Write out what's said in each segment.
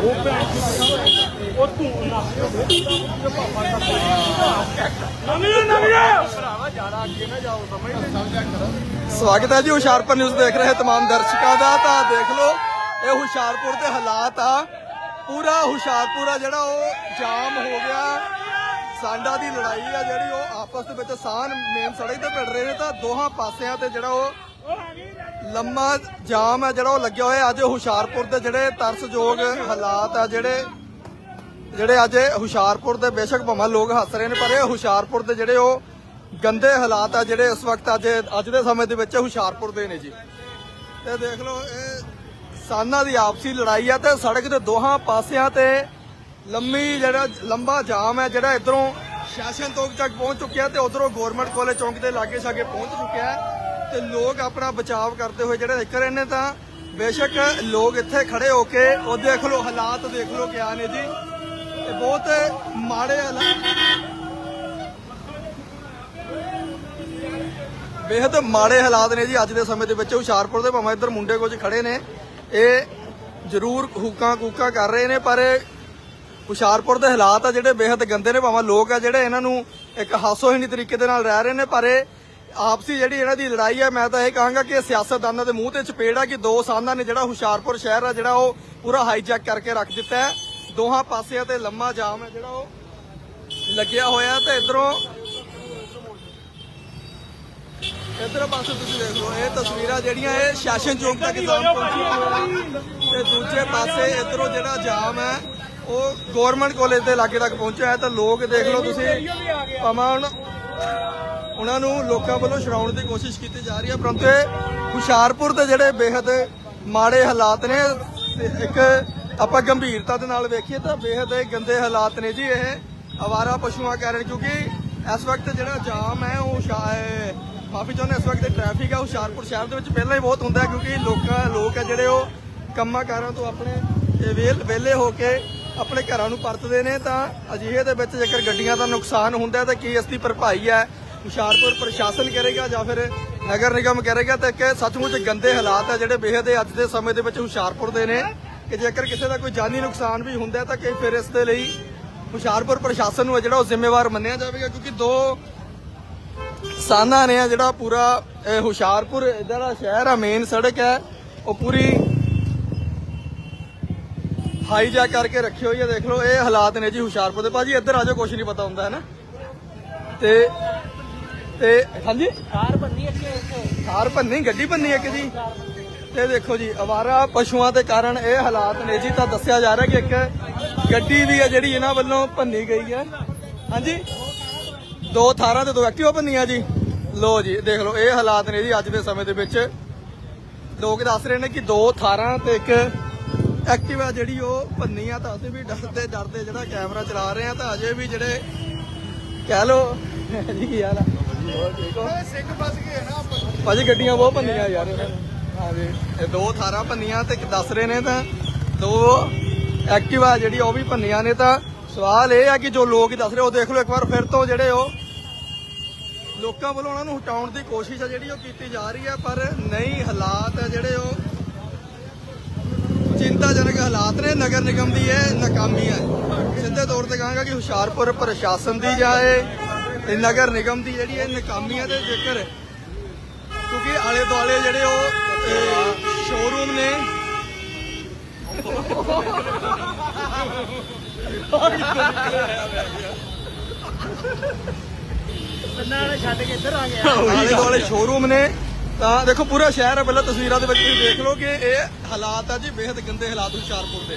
ਉਹ ਭੈਣ ਉਹ ਤੂੰ ਨਾ ਨਵੀਂ ਨਵੀਂ ਭਰਾਵਾ ਜ਼ਿਆਦਾ ਅੱਗੇ ਨਾ ਜਾਓ ਸਮਝ ਸਵਾਗਤ ਹੈ ਜੀ ਹੁਸ਼ਿਆਰਪੁਰ ਨਿਊਜ਼ ਦੇਖ ਰਹੇ ਤਮਾਮ ਦਰਸ਼ਕਾਂ ਦਾ, ਤਾਂ ਦੇਖ ਲਓ, ਇਹ ਹੁਸ਼ਿਆਰਪੁਰ ਦੇ ਹਾਲਾਤ ਆ। ਪੂਰਾ ਹੁਸ਼ਿਆਰਪੁਰ ਆ ਜਿਹੜਾ ਉਹ ਜਾਮ ਹੋ ਗਿਆ। ਸਾਂਡਾ ਦੀ ਲੜਾਈ ਆ ਜਿਹੜੀ ਉਹ ਆਪਸ ਦੇ ਵਿੱਚ ਸਾਨ ਮੇਨ ਸੜਕ ਤੇ ਭਿੜ ਰਹੇ ਨੇ, ਤਾਂ ਦੋਹਾਂ ਪਾਸਿਆਂ ਤੇ ਜਿਹੜਾ ਉਹ ਲੰਮਾ ਜਾਮ ਹੈ ਜਿਹੜਾ ਉਹ ਲੱਗਿਆ ਹੋਇਆ ਅੱਜ ਹੁਸ਼ਿਆਰਪੁਰ ਦੇ ਜਿਹੜੇ ਤਰਸਯੋਗ ਹਾਲਾਤ ਆ ਜਿਹੜੇ ਜਿਹੜੇ ਅੱਜ ਹੁਸ਼ਿਆਰਪੁਰ ਦੇ ਬੇਸ਼ੱਕ ਭਮਾ ਲੋਕ ਹੱਸ ਰਹੇ ਨੇ, ਪਰ ਇਹ ਹੁਸ਼ਿਆਰਪੁਰ ਦੇ ਜਿਹੜੇ ਉਹ ਗੰਦੇ ਹਾਲਾਤ ਆ ਜਿਹੜੇ ਇਸ ਵਕਤ ਅੱਜ ਅੱਜ ਦੇ ਸਮੇਂ ਦੇ ਵਿੱਚ ਹੁਸ਼ਿਆਰਪੁਰ ਦੇ ਨੇ ਜੀ। ਤੇ ਦੇਖ ਲਓ, ਇਹ ਕਿਸਾਨਾਂ ਦੀ ਆਪਸੀ ਲੜਾਈ ਆ ਤੇ ਸੜਕ ਦੇ ਦੋਹਾਂ ਪਾਸਿਆਂ ਤੇ ਲੰਮੀ ਜਿਹੜਾ, ਲੰਬਾ ਜਾਮ ਹੈ ਜਿਹੜਾ ਇਧਰੋਂ ਸ਼ਾਸਨ ਚੌਕ ਤੱਕ ਪਹੁੰਚ ਚੁੱਕਿਆ ਤੇ ਉਧਰੋਂ ਗਵਰਨਮੈਂਟ ਕਾਲਜ ਚੌਂਕ ਦੇ ਲਾਗੇ ਛਾਗੇ ਪਹੁੰਚ ਚੁੱਕਿਆ ਤੇ ਲੋਕ ਆਪਣਾ ਬਚਾਅ ਕਰਦੇ ਹੋਏ ਜਿਹੜੇ ਨਿਕਲ ਰਹੇ ਨੇ ਤਾਂ ਬੇਸ਼ੱਕ ਲੋਕ ਇੱਥੇ ਖੜੇ ਹੋ ਕੇ ਉਹ ਦੇਖ ਲਓ, ਹਾਲਾਤ ਦੇਖ ਲਓ ਕਿਆ ਨੇ ਜੀ। ਇਹ ਬਹੁਤ ਮਾੜੇ ਹਾਲਾਤ ਬੇਹੱਦ ਮਾੜੇ ਹਾਲਾਤ ਨੇ ਜੀ ਅੱਜ ਦੇ ਸਮੇਂ ਦੇ ਵਿੱਚ। ਹੁਸ਼ਿਆਰਪੁਰ ਦੇ ਭਾਵੇਂ ਇੱਧਰ ਮੁੰਡੇ ਕੁਝ ਖੜੇ ਨੇ, ਇਹ ਜ਼ਰੂਰ ਹੂਕਾਂ ਕੂਕਾਂ ਕਰ ਰਹੇ ਨੇ, ਪਰ ਹੁਸ਼ਿਆਰਪੁਰ ਦੇ ਹਾਲਾਤ ਆ ਜਿਹੜੇ ਬੇਹੱਦ ਗੰਦੇ ਨੇ। ਭਾਵੇਂ ਲੋਕ ਆ ਜਿਹੜੇ ਇਹਨਾਂ ਨੂੰ ਇੱਕ ਹਾਸੋਹੀਣੀ ਤਰੀਕੇ ਦੇ ਨਾਲ ਰਹਿ ਰਹੇ ਨੇ, ਪਰ ਇਹ ਆਪਸੀ ਜਿਹੜੀ ਇਹਨਾਂ ਦੀ ਲੜਾਈ ਹੈ ਮੈਂ ਤਾਂ ਇਹ ਕਹਾਂਗਾ ਕਿ ਸਿਆਸਤਦਾਨਾਂ ਦੇ ਮੂੰਹ ਤੇ ਚਪੇੜ ਆ ਕਿ ਦੋ ਸਾਨਾਂ ਨੇ ਜਿਹੜਾ ਹੁਸ਼ਿਆਰਪੁਰ ਸ਼ਹਿਰ ਆ ਜਿਹੜਾ ਉਹ ਪੂਰਾ ਹਾਈਜੈਕ ਕਰਕੇ ਰੱਖ ਦਿੱਤਾ ਹੈ। ਦੋਹਾਂ ਪਾਸਿਆਂ ਤੇ ਲੰਮਾ ਜਾਮ ਹੈ ਜਿਹੜਾ ਉਹ ਲੱਗਿਆ ਹੋਇਆ ਤੇ ਇਧਰੋਂ ਇਧਰ ਪਾਸੇ ਤੁਸੀਂ ਦੇਖ ਲਓ ਇਹ ਤਸਵੀਰਾਂ ਜਿਹੜੀਆਂ ਇਹ ਸ਼ਾਸਨ ਚੌਕ ਤੱਕ ਜਾਮ ਪਹੁੰਚੀ ਹੋਈ ਤੇ ਦੂਜੇ ਪਾਸੇ ਇਧਰੋਂ ਜਿਹੜਾ ਜਾਮ ਹੈ ਉਹ ਗਵਰਨਮੈਂਟ ਕਾਲਜ ਦੇ ਲਾਗੇ ਤੱਕ ਪਹੁੰਚਿਆ ਹੈ। ਤਾਂ ਲੋਕ ਦੇਖ ਲਓ ਤੁਸੀਂ ਹੁਣ ਉਹਨਾਂ ਨੂੰ ਲੋਕਾਂ ਵੱਲੋਂ ਛਡਾਉਣ ਦੀ ਕੋਸ਼ਿਸ਼ ਕੀਤੀ ਜਾ ਰਹੀ ਹੈ, ਪਰੰਤੂ ਇਹ ਹੁਸ਼ਿਆਰਪੁਰ ਦੇ ਜਿਹੜੇ ਬੇਹੱਦ ਮਾੜੇ ਹਾਲਾਤ ਨੇ ਇੱਕ ਆਪਾਂ ਗੰਭੀਰਤਾ ਦੇ ਨਾਲ ਵੇਖੀਏ ਤਾਂ ਬੇਹੱਦ ਗੰਦੇ ਹਾਲਾਤ ਨੇ ਜੀ ਇਹ ਅਵਾਰਾ ਪਸ਼ੂਆਂ ਕਾਰਨ, ਕਿਉਂਕਿ ਇਸ ਵਕਤ ਜਿਹੜਾ ਜਾਮ ਹੈ, ਉਹ ਸ਼ਾ- ਚਾਹੁੰਦੇ ਇਸ ਵਕਤ ਟ੍ਰੈਫਿਕ ਹੈ ਹੁਸ਼ਿਆਰਪੁਰ ਸ਼ਹਿਰ ਦੇ ਵਿੱਚ ਪਹਿਲਾਂ ਹੀ ਬਹੁਤ ਹੁੰਦਾ ਕਿਉਂਕਿ ਲੋਕਾਂ, ਲੋਕ ਹੈ ਜਿਹੜੇ ਉਹ ਕੰਮਾਂ ਕਾਰਾਂ ਤੋਂ ਆਪਣੇ ਵੇਲ ਵਿਹਲੇ ਹੋ ਕੇ ਆਪਣੇ ਘਰਾਂ ਨੂੰ ਪਰਤਦੇ ਨੇ ਤਾਂ ਅਜਿਹੇ ਦੇ ਵਿੱਚ ਜੇਕਰ ਗੱਡੀਆਂ ਦਾ ਨੁਕਸਾਨ ਹੁੰਦਾ ਤਾਂ ਕੀ ਇਸ ਦੀ ਭਰਪਾਈ ਹੈ? ਹੁਸ਼ਿਆਰਪੁਰ ਪ੍ਰਸ਼ਾਸਨ ਕਰੇਗਾ ਜਾਂ ਫਿਰ ਨਗਰ ਨਿਗਮ ਕਰੇਗਾ ਤਾਂ ਕਿ ਸੱਚਮੁੱਚ ਗੰਦੇ ਹਾਲਾਤ ਹੈ ਜਿਹੜੇ ਬੇਹੱਦ ਅੱਜ ਦੇ ਸਮੇਂ ਦੇ ਵਿੱਚ ਹੁਸ਼ਿਆਰਪੁਰ ਦੇ ਨੇ ਕਿ ਜੇਕਰ ਕਿਸੇ ਦਾ ਕੋਈ ਜਾਨੀ ਨੁਕਸਾਨ ਵੀ ਹੁੰਦਾ ਹੈ ਤਾਂ ਕਿ ਫਿਰ ਇਸ ਦੇ ਲਈ ਹੁਸ਼ਿਆਰਪੁਰ ਪ੍ਰਸ਼ਾਸਨ ਨੂੰ ਜਿਹੜਾ ਉਹ ਜ਼ਿੰਮੇਵਾਰ ਮੰਨਿਆ ਜਾਵੇਗਾ ਕਿਉਂਕਿ ਦੋ ਸਾਨਾ ਨੇ ਜਿਹੜਾ ਪੂਰਾ ਹੁਸ਼ਿਆਰਪੁਰ ਇਧਰ ਦਾ ਸ਼ਹਿਰ ਆ ਮੇਨ ਸੜਕ ਹੈ, ਉਹ ਪੂਰੀ ਹਾਈਜੈਕ ਕਰਕੇ ਰੱਖੀ ਹੋਈ ਹੈ, ਦੇਖ ਲਓ, ਇਹ ਹਾਲਾਤ ਨੇ ਜੀ ਹੁਸ਼ਿਆਰਪੁਰ ਦੇ। ਭਾਜੀ ਇੱਧਰ ਆ ਜਾਓ ਕੁਝ ਨਹੀਂ ਪਤਾ ਹੁੰਦਾ, ਹੈ ਨਾ? ਤੇ ਤੇ ਹਾਂਜੀ? ਕਾਰ ਬੰਦੀ ਅੱਗੇ ਇੱਥੇ। ਕਾਰ ਭੰਨੀ ਗੱਡੀ ਭੰਨੀ ਇੱਕ ਜੀ? ਤੇ ਦੇਖੋ ਜੀ ਅਵਾਰਾ ਪਸ਼ੂਆਂ ਦੇ ਕਾਰਨ ਇਹ ਹਾਲਾਤ ਨੇ ਜੀ ਤਾਂ ਦੱਸਿਆ ਜਾ ਰਿਹਾ ਕਿ ਇੱਕ ਗੱਡੀ ਵੀ ਹੈ ਜਿਹੜੀ ਇਹਨਾਂ ਵੱਲੋਂ ਭੰਨੀ ਗਈ ਹੈ। ਹਾਂਜੀ? ਦੋ ਥਾਰਾਂ ਤੇ ਦੋ ਐਕਟਿਵਾ ਭੰਨੀਆਂ ਜੀ। ਲੋ ਜੀ ਦੇਖ ਲਓ ਇਹ ਹਾਲਾਤ ਨੇ ਜੀ ਅੱਜ ਦੇ ਸਮੇਂ ਦੇ ਵਿੱਚ। ਲੋਕ ਦੱਸ ਰਹੇ ਨੇ ਕਿ ਦੋ ਥਾਰਾਂ ਤੇ ਇੱਕ ਐਕਟਿਵਾ ਜਿਹੜੀ ਉਹ ਭੰਨੀ ਆ ਤਾਂ ਅਸੀਂ ਵੀ ਡਰਦੇ ਡਰਦੇ ਜਿਹੜਾ ਕੈਮਰਾ ਚਲਾ ਰਹੇ ਆ ਤਾਂ ਅਜੇ ਵੀ ਜਿਹੜੇ ਕਹਿ ਲੋ ਜੀ ਕੀ ਹਾਲ ਆ? ਹੋ ਸਿੰਘ ਫਸ ਗਏ ਨਾ ਭਾਜੀ, ਗੱਡੀਆਂ ਬਹੁਤ ਭੰਨੀਆਂ ਯਾਰ। ਇਹਨਾਂ ਇਹ ਦੋ ਥਾਰਾਂ ਭੰਨੀਆਂ ਤੇ ਦੱਸ ਰਹੇ ਨੇ ਤਾਂ ਦੋ ਐਕਟਿਵਾ ਜਿਹੜੀ ਉਹ ਵੀ ਭੰਨੀਆਂ ਨੇ ਤਾਂ ਸਵਾਲ ਇਹ ਆ ਕਿ ਜੋ ਲੋਕ ਦੱਸ ਰਹੇ, ਉਹ ਦੇਖ ਲਓ ਇੱਕ ਵਾਰ ਫਿਰ ਤੋਂ ਜਿਹੜੇ ਉਹ ਲੋਕਾਂ ਵੱਲੋਂ ਉਹਨਾਂ ਨੂੰ ਹਟਾਉਣ ਦੀ ਕੋਸ਼ਿਸ਼ ਆ ਜਿਹੜੀ ਉਹ ਕੀਤੀ ਜਾ ਰਹੀ ਹੈ ਪਰ ਨਹੀਂ, ਹਾਲਾਤ ਜਿਹੜੇ ਉਹ ਚਿੰਤਾਜਨਕ ਹਾਲਾਤ ਨੇ, ਨਗਰ ਨਿਗਮ ਦੀ ਇਹ ਨਾਕਾਮੀ ਹੈ ਸਿੱਧੇ ਤੌਰ ਤੇ ਕਹਾਂਗਾ ਕਿ ਹੁਸ਼ਿਆਰਪੁਰ ਪ੍ਰਸ਼ਾਸਨ ਦੀ ਜਾਏ ਤੇ ਨਗਰ ਨਿਗਮ ਦੀ ਜਿਹੜੀ ਇਹ ਨਾਕਾਮੀ ਹੈ ਤੇ ਜੇਕਰ ਕਿਉਂਕਿ ਆਲੇ ਦੁਆਲੇ ਜਿਹੜੇ ਉਹ ਸ਼ੋਰੂਮ ਨੇ। ਬੰਨਾ ਛੱਡ ਕੇ ਇੱਧਰ ਆ ਗਿਆ ਆਲੇ ਦੁਆਲੇ ਸ਼ੋਰੂਮ ਨੇ। ਤਾਂ ਦੇਖੋ, ਪੂਰਾ ਸ਼ਹਿਰ ਹੈ ਪਹਿਲਾਂ ਤਸਵੀਰਾਂ ਦੇ ਵਿੱਚ ਤੁਸੀਂ ਦੇਖ ਲਓ ਕਿ ਇਹ ਹਾਲਾਤ ਆ ਜੀ ਬੇहद ਗੰਦੇ ਹਾਲਾਤ ਹੁਸ਼ਿਆਰਪੁਰ ਦੇ।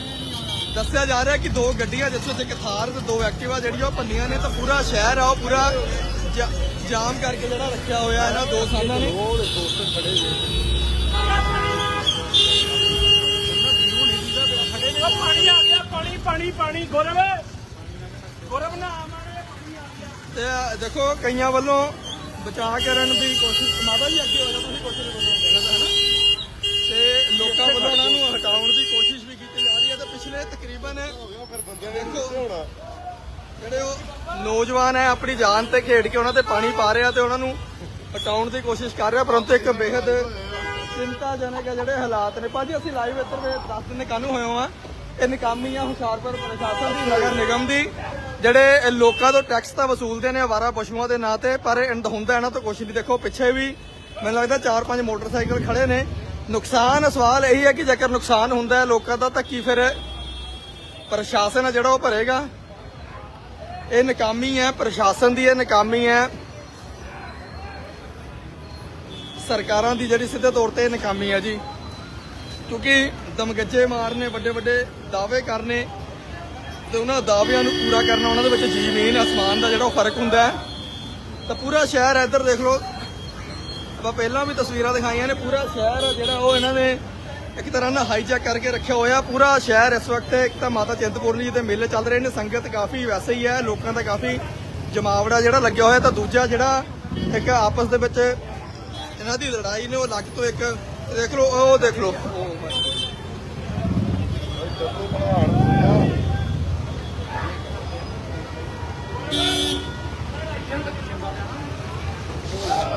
ਦੱਸਿਆ ਜਾ ਰਿਹਾ ਕਿ ਦੋ ਗੱਡੀਆਂ ਜਿਸ ਵਿੱਚ ਇੱਕ ਥਾਰ ਤੇ ਦੋ ਐਕਟਿਵਾ ਜਿਹੜੀਆਂ ਉਹ ਭੰਨੀਆਂ ਨੇ ਤਾਂ ਪੂਰਾ ਸ਼ਹਿਰ ਆ ਉਹ ਪੂਰਾ ਜਾ- ਜਾਮ ਕਰਕੇ ਜਿਹੜਾ ਰੱਖਿਆ ਹੋਇਆ ਇਹਨਾਂ ਦੋ ਸਾਲਾਂ ਨੇ। ਉਹ ਦੋਸਤ ਖੜੇ ਪਾਣੀ ਆ ਗਿਆ ਪਾਣੀ ਪਾਣੀ ਪਾਣੀ ਗੌਰਵ ਗੌਰਵ ਨਾ। ਮਾਰੇ ਪਾਣੀ ਆ ਗਿਆ ਤੇ ਆਹ ਦੇਖੋ ਕਈਆਂ ਵੱਲੋਂ ਬਚਾਅ ਕਰਨ ਦੀ ਕੋਸ਼ਿਸ਼ ਮਾਤਾ ਜੀ ਅੱਗੇ ਹੋ ਜਾ ਤੁਸੀਂ ਕੁਛ ਨਹੀਂ ਬੋਲਣਾ ਕਹਿਣਾ ਤਾਂ ਹੈ ਨਾ ਤੇ ਲੋਕਾਂ ਵੱਲੋਂ ਉਹਨਾਂ ਨੂੰ ਹਟਾਉਣ ਦੀ ਕੋਸ਼ਿਸ਼ ਵੀ ਕੀਤੀ ਜਾ ਰਹੀ ਹੈ ਤੇ ਪਿਛਲੇ ਤਕਰੀਬਨ ਦੇਖੋ ਜਿਹੜੇ ਉਹ ਨੌਜਵਾਨ ਹੈ, ਆਪਣੀ ਜਾਨ ਤੇ ਖੇਡ ਕੇ ਉਹਨਾਂ ਤੇ ਪਾਣੀ ਪਾ ਰਿਹਾ ਤੇ ਉਹਨਾਂ ਨੂੰ ਹਟਾਉਣ ਦੀ ਕੋਸ਼ਿਸ਼ ਕਰ ਰਿਹਾ, ਪਰੰਤੂ ਇੱਕ ਬੇहद ਚਿੰਤਾਜਨਕ ਹੈ ਜਿਹੜੇ ਹਾਲਾਤ ਨੇ। ਭਾਜੀ, ਅਸੀਂ ਲਾਈਵ ਇੱਧਰ ਦੇ 10 ਦਿਨ ਕਾਨੂੰ ਹੋਏ ਹਾਂ ਇਹ ਨਿਕਾਮੀ ਆ ਹੁਸ਼ਿਆਰਪੁਰ ਪ੍ਰਸ਼ਾਸਨ ਦੀ, ਨਗਰ ਨਿਗਮ ਦੀ, ਜਿਹੜੇ ਲੋਕਾਂ ਤੋਂ ਟੈਕਸ ਤਾਂ ਵਸੂਲਦੇ ਨੇ, ਆਵਾਰਾ ਪਸ਼ੂਆਂ ਦੇ ਨਾਂ ਤੇ, ਪਰ ਹੁੰਦਾ ਇਹਨਾਂ ਤੋਂ ਕੁਛ ਨਹੀਂ। ਦੇਖੋ, ਪਿੱਛੇ ਵੀ ਮੈਨੂੰ ਲੱਗਦਾ ਚਾਰ ਪੰਜ ਮੋਟਰਸਾਈਕਲ ਖੜੇ ਨੇ। ਨੁਕਸਾਨ, ਸਵਾਲ ਇਹੀ ਹੈ ਕਿ ਜੇਕਰ ਨੁਕਸਾਨ ਹੁੰਦਾ ਹੈ ਲੋਕਾਂ ਦਾ, ਤਾਂ ਕੀ ਫਿਰ ਪ੍ਰਸ਼ਾਸਨ ਹੈ ਜਿਹੜਾ ਉਹ ਭਰੇਗਾ? ਇਹ ਨਕਾਮੀ ਹੈ ਪ੍ਰਸ਼ਾਸਨ ਦੀ ਇਹ ਨਕਾਮੀ ਹੈ। ਸਰਕਾਰਾਂ ਦੀ ਜਿਹੜੀ ਸਿੱਧੇ ਤੌਰ ਤੇ ਇਹ ਨਕਾਮੀ ਹੈ ਜੀ। ਕਿਉਂਕਿ ਦਮਗੱਜੇ ਮਾਰਨੇ ਵੱਡੇ ਵੱਡੇ ਦਾਅਵੇ ਕਰਨੇ ਤੇ ਉਹਨਾਂ ਦਾਅਵਿਆਂ ਨੂੰ ਪੂਰਾ ਕਰਨਾ ਉਹਨਾਂ ਦੇ ਵਿੱਚ ਜ਼ਮੀਨ ਅਸਮਾਨ ਦਾ ਜਿਹੜਾ ਉਹ ਫ਼ਰਕ ਹੁੰਦਾ ਹੈ। ਤਾਂ ਪੂਰਾ ਸ਼ਹਿਰ ਹੈ, ਇੱਧਰ ਦੇਖ ਲਓ। ਆਪਾਂ ਪਹਿਲਾਂ ਵੀ ਤਸਵੀਰਾਂ ਦਿਖਾਈਆਂ ਨੇ ਪੂਰਾ ਸ਼ਹਿਰ ਆ ਜਿਹੜਾ ਉਹ ਇਹਨਾਂ ਨੇ ਇੱਕ ਤਰ੍ਹਾਂ ਨਾਲ ਹਾਈਜੈਕ ਕਰਕੇ ਰੱਖਿਆ ਹੋਇਆ ਪੂਰਾ ਸ਼ਹਿਰ ਇਸ ਵਕਤ, ਇੱਕ ਤਾਂ ਮਾਤਾ ਚਿੰਤਪੁਰਨੀ ਜੀ ਦੇ ਮੇਲੇ ਚੱਲ ਰਹੇ ਨੇ, ਸੰਗਤ ਕਾਫੀ ਵੈਸੇ ਹੀ ਹੈ, ਲੋਕਾਂ ਦਾ ਕਾਫੀ ਜਮਾਵੜਾ ਜਿਹੜਾ ਲੱਗਿਆ ਹੋਇਆ, ਤਾਂ ਦੂਜਾ ਜਿਹੜਾ ਇੱਕ ਆਪਸ ਦੇ ਵਿੱਚ ਇਹਨਾਂ ਦੀ ਲੜਾਈ ਨੇ, ਉਹ ਲੱਗ ਤੋਂ ਇੱਕ, ਦੇਖ ਲਓ, ਉਹ ਦੇਖ ਲਓ।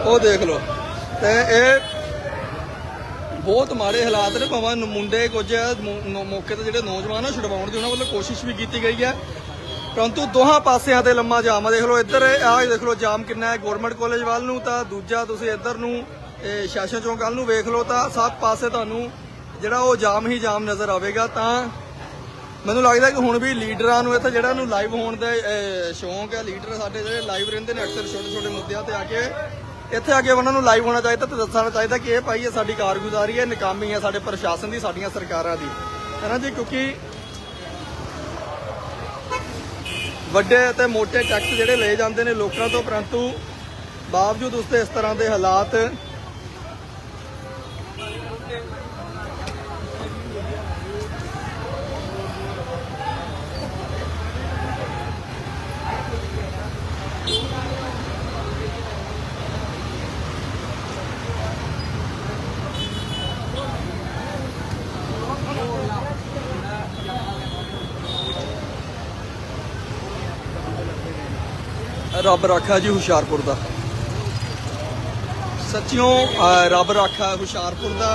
ਉਹ ਉਹ ਦੇਖ ਲਓ। ਤੇ ਇਹ ਬਹੁਤ ਮਾੜੇ ਹਾਲਾਤ ਨੇ, ਭਾਵੇਂ ਮੁੰਡੇ ਕੁਝ ਮੌਕੇ ਤੇ ਜਿਹੜੇ ਨੌਜਵਾਨ ਆ ਛੁਡਵਾਉਣ ਦੀ ਉਹਨਾਂ ਵੱਲੋਂ ਕੋਸ਼ਿਸ਼ ਵੀ ਕੀਤੀ ਗਈ ਹੈ। ਪਰੰਤੂ ਦੋਹਾਂ ਪਾਸਿਆਂ ਤੇ ਲੰਮਾ ਜਾਮ ਆ। ਦੇਖ ਲਓ ਇੱਧਰ, ਆਹ ਦੇਖ ਲਓ ਜਾਮ ਕਿੰਨਾ ਹੈ। ਗਵਰਨਮੈਂਟ ਕਾਲਜ ਵੱਲ ਨੂੰ ਤਾਂ ਦੂਜਾ ਤੁਸੀਂ ਇੱਧਰ ਨੂੰ, ਇਹ ਸ਼ਾਸਨ ਚੌਂਕ ਵੱਲ ਨੂੰ ਵੇਖ ਲਓ ਤਾਂ ਸਭ ਪਾਸੇ ਤੁਹਾਨੂੰ ਜਿਹੜਾ ਉਹ ਜਾਮ ਹੀ ਜਾਮ ਨਜ਼ਰ ਆਵੇਗਾ। ਤਾਂ ਮੈਨੂੰ ਲੱਗਦਾ ਕਿ ਹੁਣ ਵੀ ਲੀਡਰਾਂ ਨੂੰ ਇੱਥੇ ਜਿਹੜਾ ਨੂੰ ਲਾਈਵ ਹੋਣ ਦਾ ਸ਼ੌਂਕ ਹੈ। ਲੀਡਰ ਸਾਡੇ ਜਿਹੜੇ ਲਾਈਵ ਰਹਿੰਦੇ ਨੇ, ਅਕਸਰ ਛੋਟੇ ਛੋਟੇ ਮੁੱਦਿਆਂ ਤੇ ਆ ਕੇ ਇੱਥੇ ਆ ਕੇ ਉਹਨਾਂ ਨੂੰ ਲਾਈਵ ਹੋਣਾ ਚਾਹੀਦਾ ਤੇ ਦੱਸਣਾ ਚਾਹੀਦਾ ਕਿ ਇਹ ਭਾਈ ਇਹ ਸਾਡੀ ਕਾਰਗੁਜ਼ਾਰੀ ਹੈ, ਨਕਾਮੀ ਹੈ ਸਾਡੇ ਪ੍ਰਸ਼ਾਸਨ ਦੀ, ਸਾਡੀਆਂ ਸਰਕਾਰਾਂ ਦੀ। ਹੈ ਨਾ ਜੀ? ਕਿਉਂਕਿ ਵੱਡੇ ਅਤੇ ਮੋٹے ਟੈਕਸ ਜਿਹੜੇ ਲਏ ਜਾਂਦੇ ਨੇ ਲੋਕਾਂ ਤੋਂ, ਪਰੰਤੂ ਬਾਵਜੂਦ ਉਸ ਦੇ ਇਸ ਤਰ੍ਹਾਂ ਦੇ ਹਾਲਾਤ ਰੱਬ ਰਾਖਾ ਜੀ ਹੁਸ਼ਿਆਰਪੁਰ ਦਾ। ਸੱਚਿਓ ਰੱਬ ਰਾਖਾ ਹੁਸ਼ਿਆਰਪੁਰ ਦਾ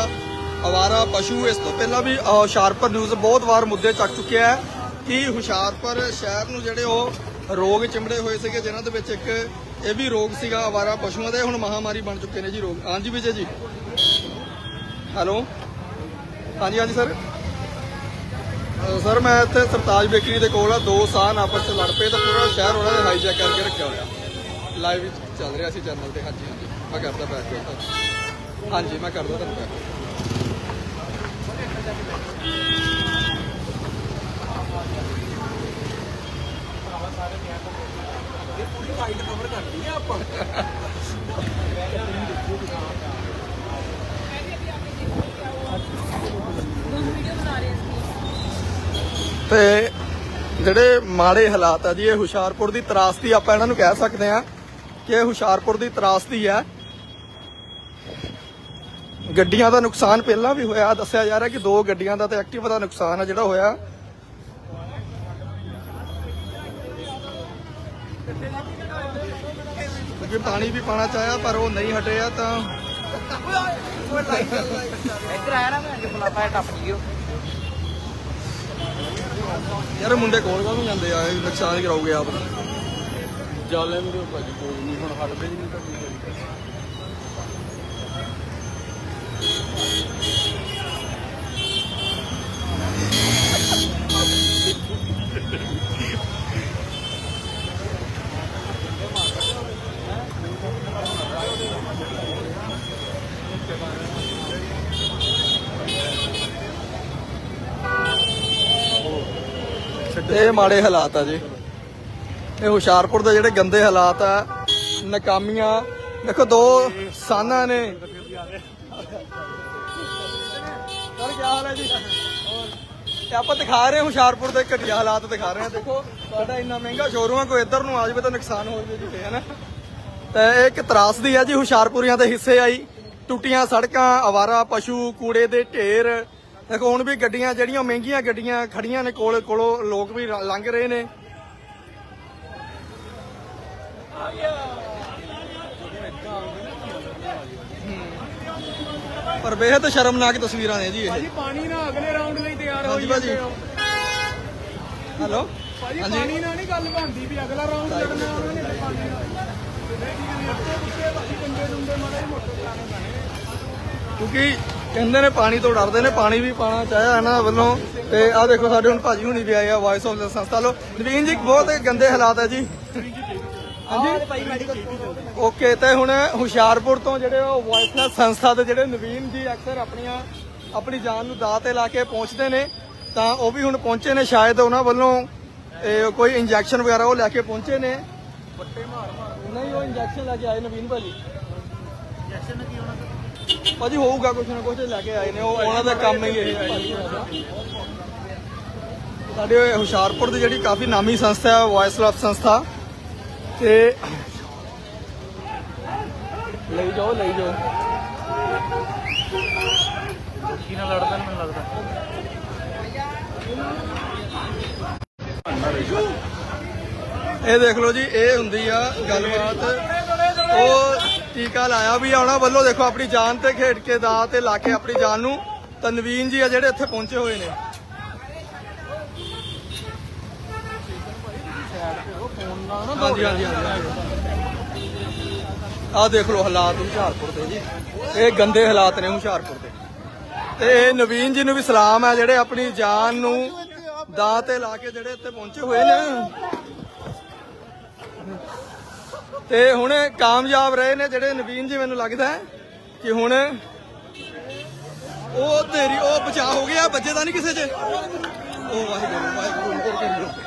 ਆਵਾਰਾ ਪਸ਼ੂ। ਇਸ ਤੋਂ ਪਹਿਲਾਂ ਵੀ ਹੁਸ਼ਿਆਰਪੁਰ ਨਿਊਜ਼ ਬਹੁਤ ਵਾਰ ਮੁੱਦੇ ਚੱਕ ਚੁੱਕਿਆ ਹੈ ਕਿ ਹੁਸ਼ਿਆਰਪੁਰ ਸ਼ਹਿਰ ਨੂੰ ਜਿਹੜੇ ਉਹ ਰੋਗ ਚਿੰਬੜੇ ਹੋਏ ਸੀਗੇ, ਜਿਨ੍ਹਾਂ ਦੇ ਵਿੱਚ ਇੱਕ ਇਹ ਵੀ ਰੋਗ ਸੀਗਾ, ਆਵਾਰਾ ਪਸ਼ੂਆਂ ਦੇ, ਹੁਣ ਮਹਾਮਾਰੀ ਬਣ ਚੁੱਕੇ ਨੇ ਜੀ ਰੋਗ। ਹਾਂਜੀ ਵਿਜੇ ਜੀ। ਹੈਲੋ। ਹਾਂਜੀ ਹਾਂਜੀ, ਸਰ। ਸਰ, ਮੈਂ ਇੱਥੇ ਸਰਤਾਜ ਬੇਕਰੀ ਦੇ ਕੋਲ ਆ। ਦੋ ਸਾਨ ਆਪਸ ਚ ਲੜ ਪਏ ਤਾਂ ਪੂਰਾ ਸ਼ਹਿਰ ਉਹਨਾਂ ਨੇ ਹਾਈਜੈਕ ਕਰਕੇ ਰੱਖਿਆ ਹੋਇਆ। ਲਾਈਵ ਚੱਲ ਰਿਹਾ ਸੀ ਚੈਨਲ ਤੇ, ਹਾਂਜੀ ਹਾਂਜੀ। ਮੈਂ ਕਰਦਾ ਬੈਕ ਤੁਹਾਨੂੰ ਹਾਂਜੀ, ਮੈਂ ਕਰਦਾ ਤੁਹਾਨੂੰ ਬੈਕ ਤੇ ਜਿਹੜੇ ਮਾੜੇ ਹਾਲਾਤ ਆ ਜੀ, ਇਹ ਹੁਸ਼ਿਆਰਪੁਰ ਦੀ ਤਰਾਸਦੀ ਆਪਾਂ ਇਹਨਾਂ ਨੂੰ ਕਹਿ ਸਕਦੇ ਆ ਕਿ ਇਹ ਹੁਸ਼ਿਆਰਪੁਰ ਦੀ ਤਰਾਸਦੀ ਹੈ ਗੱਡੀਆਂ ਦਾ ਨੁਕਸਾਨ ਪਹਿਲਾਂ ਵੀ ਹੋਇਆ, ਦੱਸਿਆ ਜਾ ਰਿਹਾ ਕਿ ਦੋ ਗੱਡੀਆਂ ਦਾ ਤੇ ਐਕਟਿਵਾ ਦਾ ਨੁਕਸਾਨ ਆ ਜਿਹੜਾ ਹੋਇਆ। ਕਿਉਂਕਿ ਪਾਣੀ ਵੀ ਪਾਣਾ ਚਾਹਿਆ, ਪਰ ਉਹ ਨਹੀਂ ਹਟਿਆ ਤਾਂ ਇੱਧਰ ਆਇਆ ਨਾ, ਮੈਂ ਅੱਜ ਟੱਪ ਜਿਓ। ਯਾਰ ਮੁੰਡੇ ਕੋਲ ਕਾਹਨੂੰ ਜਾਂਦੇ ਆ? ਇਹ ਨੁਕਸਾਨ ਕਰਾਉਗੇ ਆਪ। ਜਾਲੇ ਮੇਰੇ ਭਾਜੀ, ਕੋਈ ਨਹੀਂ ਹੁਣ ਹਟਦੇ ਨਹੀਂ ਤਾਂ ਕੀ ਕਰੀਏ। ਇਹ ਮਾੜੇ ਹਾਲਾਤ ਆ ਜੀ। ਇਹ ਹੁਸ਼ਿਆਰਪੁਰ ਦੇ ਜਿਹੜੇ ਗੰਦੇ ਹਾਲਾਤ ਆ, ਨਕਾਮੀਆਂ, ਦੇਖੋ ਦੋ ਸਾਨਾਂ ਨੇ। ਸਰ ਕੀ ਹਾਲ ਹੈ ਜੀ? ਤੇ ਆਪਾਂ ਦਿਖਾ ਰਹੇ ਹਾਂ ਹੁਸ਼ਿਆਰਪੁਰ ਦੇ ਘਟੀਆ ਹਾਲਾਤ ਦਿਖਾ ਰਹੇ ਹਾਂ। ਦੇਖੋ, ਤੁਹਾਡਾ ਇੰਨਾ ਮਹਿੰਗਾ ਸ਼ੋਰੂਮ ਆ, ਕੋਈ ਇੱਧਰ ਨੂੰ ਆ ਜਾਵੇ ਤਾਂ ਨੁਕਸਾਨ ਹੋ ਜਾਵੇ ਜੀ ਹੈ ਨਾ ਤੇ ਇਹ ਇੱਕ ਤਰਾਸਦੀ ਆ ਜੀ, ਹੁਸ਼ਿਆਰਪੁਰੀਆਂ ਦੇ ਹਿੱਸੇ ਆਈ। ਟੁੱਟੀਆਂ ਸੜਕਾਂ, ਆਵਾਰਾ, ਪਸ਼ੂ, ਕੂੜੇ ਦੇ ਢੇਰ ਦੇਖੋ ਹੁਣ ਵੀ ਗੱਡੀਆਂ ਜਿਹੜੀਆਂ ਮਹਿੰਗੀਆਂ ਗੱਡੀਆਂ ਖੜੀਆਂ ਨੇ ਕੋਲ ਕੋਲੋਂ ਲੋਕ ਵੀ ਲੰਘ ਰਹੇ ਨੇ। ਪਰ ਬੇहद ਸ਼ਰਮਨਾਕ ਤਸਵੀਰਾਂ ਨੇ ਜੀ ਇਹ। ਪਾਣੀ ਨਾ ਅਗਲੇ ਰਾਉਂਡ ਲਈ ਤਿਆਰ ਹਾਂਜੀ ਭਾਜੀ। ਹੈਲੋ? ਭਾਜੀ ਹਾਂਜੀ। ਪਾਣੀ ਨਾਲ ਨਹੀਂ ਗੱਲ ਬਣਦੀ ਵੀ ਅਗਲਾ ਰਾਉਂਡ ਲੜਨਾ ਉਹਨਾਂ ਨੇ ਤੇ ਪਾਣੀ ਨਾਲ। ਪਿੱਛੇ ਬਾਕੀ ਕੰਡੇ ਡੁੰਡੇ ਮਾਰੇ ਮੋਟਰ ਚਲਾਣੇ ਪੈਣੇ ਕਿਉਂਕਿ ਕਹਿੰਦੇ ਨੇ ਪਾਣੀ ਤੋਂ ਡਰਦੇ ਨੇ, ਪਾਣੀ ਵੀ ਪਾਣਾ ਚਾਹਿਆ ਇਹਨਾਂ ਵੱਲੋਂ। ਤੇ ਆਹ ਦੇਖੋ ਸਾਡੇ ਹੁਣ ਭਾਜੀ ਹੁਣੀ ਵੀ ਆਏ ਆ ਵਾਇਸ ਆਫ ਸੰਸਥਾ ਲੋ ਨਵੀਨ ਜੀ, ਬਹੁਤ ਗੰਦੇ ਹਾਲਾਤ ਹੈ ਜੀ। ਹਾਂਜੀ? ਓਕੇ, ਤੇ ਹੁਣ ਹੁਸ਼ਿਆਰਪੁਰ ਤੋਂ ਜਿਹੜੇ ਉਹ ਵਾਇਸਨੈਸ ਸੰਸਥਾ ਦੇ ਜਿਹੜੇ ਨਵੀਨ ਜੀ ਅਕਸਰ ਆਪਣੀਆਂ, ਆਪਣੀ ਜਾਨ ਨੂੰ ਦਾਅ ਤੇ ਲਾ ਕੇ ਪਹੁੰਚਦੇ ਨੇ, ਤਾਂ ਉਹ ਵੀ ਹੁਣ ਪਹੁੰਚੇ ਨੇ, ਸ਼ਾਇਦ ਉਹਨਾਂ ਵੱਲੋਂ ਕੋਈ ਇੰਜੈਕਸ਼ਨ ਵਗੈਰਾ ਉਹ ਲੈ ਕੇ ਪਹੁੰਚੇ ਨੇ। ਵੱਟੇ ਮਾਰ ਮਾਰ ਨਹੀਂ, ਉਹ ਇੰਜੈਕਸ਼ਨ ਲੈ ਕੇ ਆਏ ਨਵੀਨ ਭਾਜੀ। ਇੰਜੈਕਸ਼ਨ ਭਾਜੀ ਹੋਊਗਾ ਕੁਝ ਨਾ ਕੁਝ ਲੈ ਕੇ ਆਏ ਨੇ ਉਹ ਉਹਨਾਂ ਦਾ ਕੰਮ ਹੀ ਇਹ ਹੈ। ਸਾਡੇ ਹੁਸ਼ਿਆਰਪੁਰ ਦੀ ਜਿਹੜੀ ਕਾਫੀ ਨਾਮੀ ਸੰਸਥਾ ਹੈ ਵਾਇਸ ਲਵ ਸੰਸਥਾ ਤੇ ਲਈ ਜਾਓ ਲਈ ਜਾਓ ਕੀ ਨਾਲ ਲੜਦਾ ਮੈਨੂੰ ਲੱਗਦਾ ਇਹ ਦੇਖ ਲਓ ਜੀ ਇਹ ਹੁੰਦੀ ਆ ਗੱਲਬਾਤ ਟੀਕਾ ਲਾਇਆ ਵੀ ਆ ਉਹਨਾਂ ਵੱਲੋਂ। ਦੇਖੋ, ਆਪਣੀ ਜਾਨ ਤੇ ਖੇਡ ਕੇ ਦਾ ਤੇ ਲਾ ਕੇ ਆਪਣੀ ਜਾਨ ਨੂੰ ਤਾਂ ਜੀ ਆ ਜਿਹੜੇ ਇੱਥੇ ਪਹੁੰਚੇ ਹੋਏ ਨੇ। ਹਾਂਜੀ ਹਾਂਜੀ ਆ ਦੇਖ ਲਓ ਹਾਲਾਤ ਹੁਸ਼ਿਆਰਪੁਰ ਦੇ ਜੀ। ਇਹ ਗੰਦੇ ਹਾਲਾਤ ਨੇ ਹੁਸ਼ਿਆਰਪੁਰ ਦੇ। ਤੇ ਇਹ ਨਵੀਨ ਜੀ ਨੂੰ ਵੀ ਸਲਾਮ ਹੈ ਜਿਹੜੇ ਆਪਣੀ ਜਾਨ ਨੂੰ ਦਾ ਤੇ ਲਾ ਕੇ ਜਿਹੜੇ ਇੱਥੇ ਪਹੁੰਚੇ ਹੋਏ ਨੇ। ਤੇ ਹੁਣ ਕਾਮਯਾਬ ਰਹੇ ਨੇ ਜਿਹੜੇ ਨਵੀਨ ਜੀ, ਮੈਨੂੰ ਲੱਗਦਾ ਕਿ ਹੁਣ ਉਹ ਤੇਰੀ, ਉਹ ਬਚਾ ਹੋ ਗਿਆ, ਬੱਜੇ ਤਾਂ ਨਹੀਂ ਕਿਸੇ 'ਚ? ਉਹ ਵਾਹਿਗੁਰੂ ਵਾਹਿਗੁਰੂ